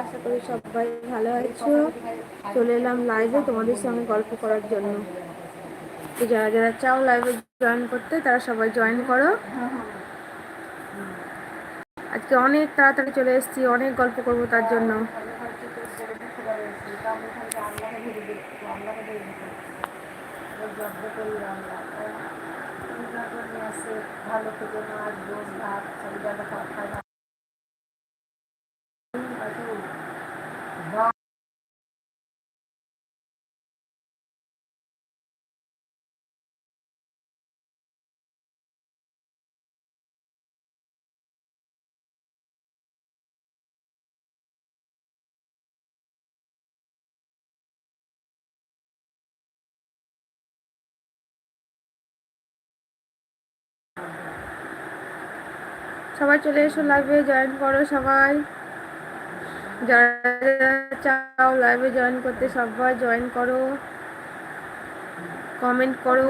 আশা করি সবাই ভালো আছো। চলে এলাম লাইভে তোমাদের সঙ্গে গল্প করার জন্য। তো যারা যারা চাও লাইভে জয়েন করতে, তারা সবাই জয়েন করো। আজকে অনেক তাড়াতাড়ি চলে এসেছি, অনেক গল্প করব তার জন্য। ভালো থেকে মাছ ভাত। সবই চলে এসো লাইভে জয়েন করো সবাই। যারা চাও লাইভে জয়েন করতে সবাই জয়েন করো। কমেন্ট করো।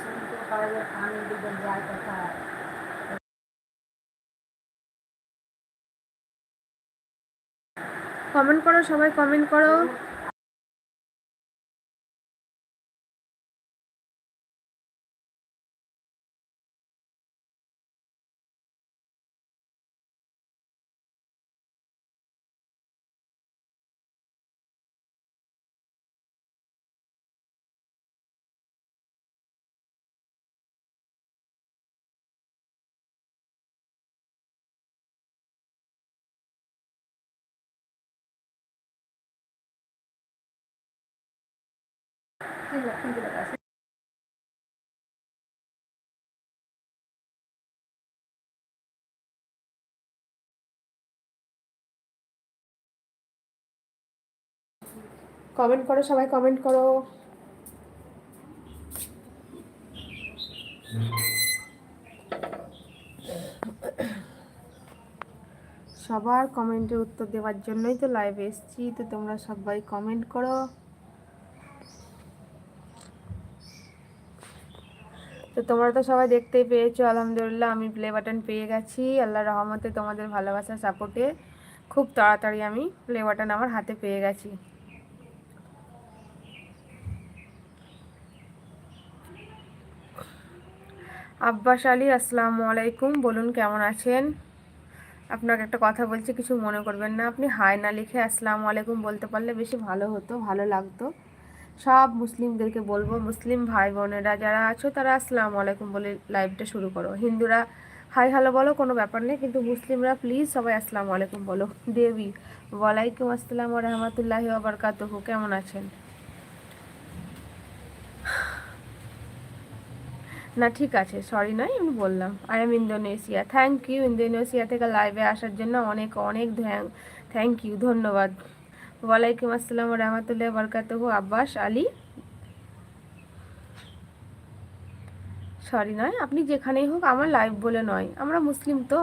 শুনতে পারবে আমি যায় কথা কমেন্ট করো সবাই কমেন্ট করো। কমেন্ট করো, সবাই কমেন্ট করো। সবার কমেন্টের উত্তর দেওয়ার জন্যই তো লাইভে এসেছি, তো তোমরা সবাই কমেন্ট করো। তো তোমরা তো সবাই দেখতেই পেয়েছ, আলহামদুলিল্লাহ আমি প্লে বাটন পেয়ে গেছি। আল্লাহ রহমতে তোমাদের ভালোবাসা সাপোর্টে খুব তাড়াতাড়ি আমি প্লে বাটন আমার হাতে পেয়ে গেছি। আব্বাস আলী, আসসালামু আলাইকুম, বলুন কেমন আছেন? আপনাকে একটা কথা বলছি, কিছু মনে করবেন না। আপনি হায় না লিখে আসসালামু আলাইকুম বলতে পারলে বেশি ভালো হতো, ভালো লাগতো। সব মুসলিমদেরকে বলব, মুসলিম ভাই বোনেরা যারা আছো তারা আসসালামু আলাইকুম বলে লাইভটা শুরু করো। হিন্দুরা, হাই হ্যালো বলো, কোনো ব্যাপার নেই, কিন্তু মুসলিমরা প্লিজ সবাই আসসালামু আলাইকুম বলো। দেবী, ওয়ালাইকুম আসসালাম রহমতুল্লাহি আবরকাতহু কেমন আছেন? না, ঠিক আছে সরি নয় আমি বললাম। I am Indonesia thank you Indonesia থেকে লাইভে আসার জন্য অনেক অনেক থ্যাংক ইউ ধন্যবাদ। ওয়ালাইকুম আসসালাম রহমতুল্লাহ বরকাতহু। আব্বাস, আলী? সরি নয়, আপনি যেখানেই হোক আমার লাইভ বলে নয়, আমরা মুসলিম তো।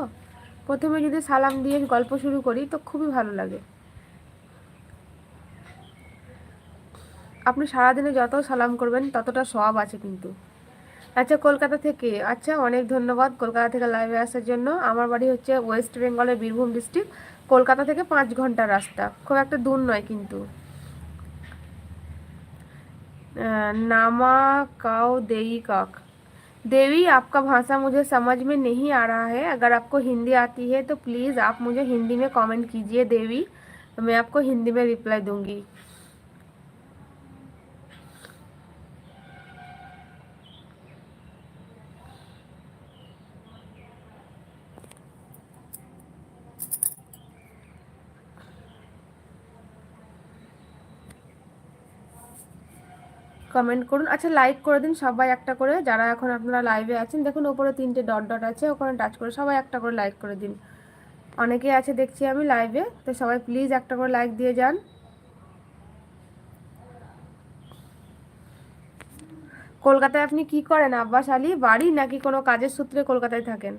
প্রথমে যদি সালাম দিয়ে গল্প শুরু করি, তো খুবই ভালো লাগে। আপনি সারাদিনে যত সালাম করবেন, ততটা সব আছে কিন্তু। আচ্ছা কলকাতা থেকে আচ্ছা অনেক ধন্যবাদ। কলকাতা থেকে লাইভে আসার জন্য। আমার বাড়ি হচ্ছে ওয়েস্ট বেঙ্গলের বীরভূম ডিস্ট্রিক্ট কলকাতা থেকে পাঁচ ঘন্টার রাস্তা খুব একটা দূর নয় কিন্তু नामा काओ देई काक देवी आपका भाषा मुझे समझ में नहीं आ रहा है अगर आपको हिंदी आती है तो प्लीज़ आप मुझे हिंदी में कमेंट कीजिए देवी मैं आपको हिंदी में रिप्लाई दूंगी কমেন্ট করুন। আচ্ছা লাইক করে দিন সবাই একটা করে। যারা এখন আপনারা লাইভে আছেন, দেখুন ওপরে তিনটে ডট ডট আছে, ওখানে টাচ করে সবাই একটা করে লাইক করে দিন। অনেকেই আছে দেখছি আমি লাইভে তো সবাই প্লিজ একটা করে লাইক দিয়ে যান। কলকাতায় আপনি কি করেন, আব্বাস আলী? বাড়ি নাকি কোনো কাজের সূত্রে কলকাতায় থাকেন?